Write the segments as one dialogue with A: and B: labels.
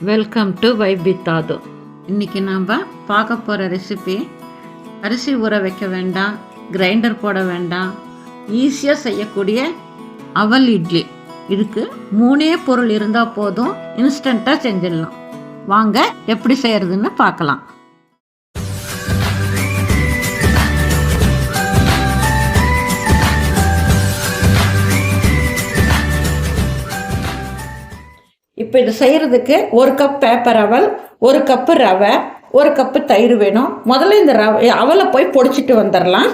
A: Welcome to வைபித்தாது இன்னைக்கு நாம் பார்க்க போகிற ரெசிபி அரிசி ஊற வைக்க வேண்டாம் கிரைண்டர் போட வேண்டாம் ஈஸியாக செய்யக்கூடிய அவல் இட்லி. இதுக்கு மூணே பொருள் இருந்தால் போதும் இன்ஸ்டண்ட்டாக செஞ்சிடலாம். வாங்க எப்படி செய்கிறதுன்னு பார்க்கலாம். இப்போ இது செய்கிறதுக்கு ஒரு கப் பேப்பர் அவல் ஒரு கப்பு ரவை ஒரு கப்பு தயிர் வேணும். முதல்ல இந்த ரவை அவலை போய் பொடிச்சிட்டு வந்துடலாம்.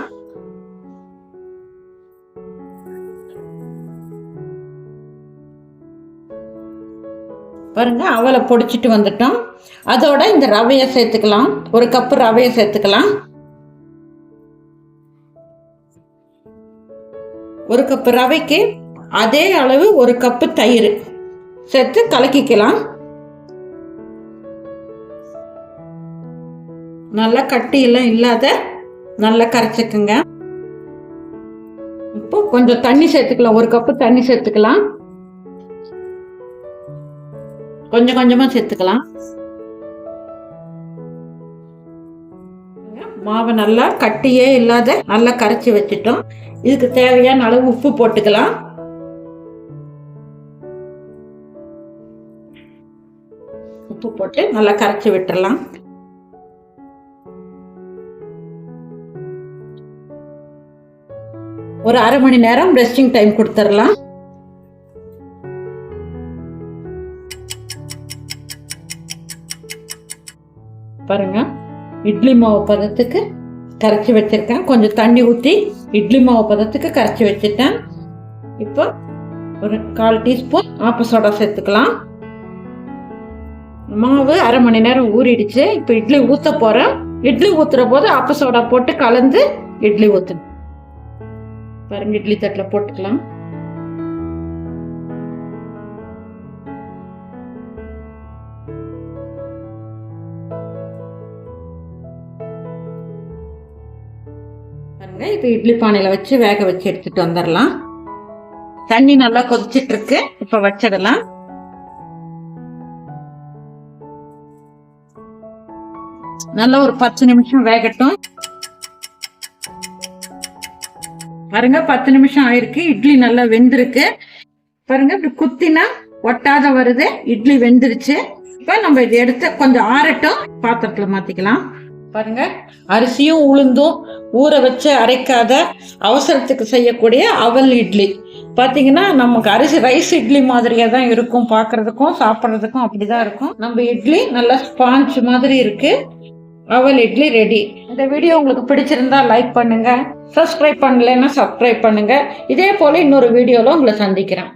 A: பாருங்கள் அவலை பொடிச்சிட்டு வந்துட்டோம். அதோட இந்த ரவையை சேர்த்துக்கலாம். ஒரு கப்பு ரவையை சேர்த்துக்கலாம். ஒரு கப்பு ரவைக்கு அதே அளவு ஒரு கப்பு தயிர். சேர்த்து கலக்கிக்கலாம். நல்லா கட்டியெல்லாம் இல்லாத நல்லா கரைச்சிக்குங்க. இப்போ கொஞ்சம் தண்ணி சேர்த்துக்கலாம். ஒரு கப்பு தண்ணி சேர்த்துக்கலாம். கொஞ்சம் கொஞ்சமா சேர்த்துக்கலாம். மாவை நல்லா கட்டியே இல்லாத நல்லா கரைச்சி வச்சுட்டோம். இதுக்கு தேவையான அளவு உப்பு போட்டுக்கலாம். உப்பு போட்டு நல்லா கரைச்சி விட்டுறலாம். ஒரு அரை மணி நேரம் ரெஸ்டிங் டைம் கொடுத்துடலாம். பாருங்க இட்லி மாவு பதத்துக்கு கரைச்சி வச்சிருக்கேன். கொஞ்சம் தண்ணி ஊற்றி இட்லி மாவு பதத்துக்கு கரைச்சி வச்சுட்டேன். இப்போ ஒரு கால் டீஸ்பூன் ஆப்ப சோடா சேர்த்துக்கலாம். மாவு அரை மணி நேரம் ஊறிடுச்சு. இப்போ இட்லி ஊற்ற போகிறேன் இட்லி ஊற்றுற போது ஆப்ப சோடா போட்டு கலந்து இட்லி ஊற்றணும் பாருங்க இட்லி தட்டில் போட்டுக்கலாம். பாருங்க இப்போ இட்லி பானையில் வச்சு வேக வச்சு எடுத்துட்டு வந்துடலாம் தண்ணி நல்லா கொதிச்சிட்டு இருக்கு. இப்போ வச்சிடலாம். நல்லா ஒரு பத்து நிமிஷம் வேகட்டும். பாருங்க பத்து நிமிஷம் ஆயிருக்கு. இட்லி நல்லா வெந்திருக்கு. பாருங்க இப்படி குத்தினா ஒட்டாத வருது. இட்லி வெந்துருச்சு. இப்ப நம்ம இதை எடுத்து கொஞ்சம் ஆறட்டும். பாத்திரத்துல மாத்திக்கலாம். பாருங்க அரிசியும் உளுந்தும் ஊற வச்சு அரைக்காத அவசரத்துக்கு செய்யக்கூடிய அவல் இட்லி. பார்த்தீங்கன்னா நமக்கு அரிசி ரைஸ் இட்லி மாதிரியே தான் இருக்கும். பார்க்கறதுக்கும் சாப்பிட்றதுக்கும் அப்படிதான் இருக்கும். நம்ம இட்லி நல்லா ஸ்பாஞ்ச் மாதிரி இருக்கு. அவல் இட்லி ரெடி. இந்த வீடியோ உங்களுக்கு பிடிச்சிருந்தா லைக் பண்ணுங்க சப்ஸ்கிரைப் பண்ணலைன்னா சப்ஸ்கிரைப் பண்ணுங்க. இதே போல இன்னொரு வீடியோவில் உங்களை சந்திக்கிறேன்.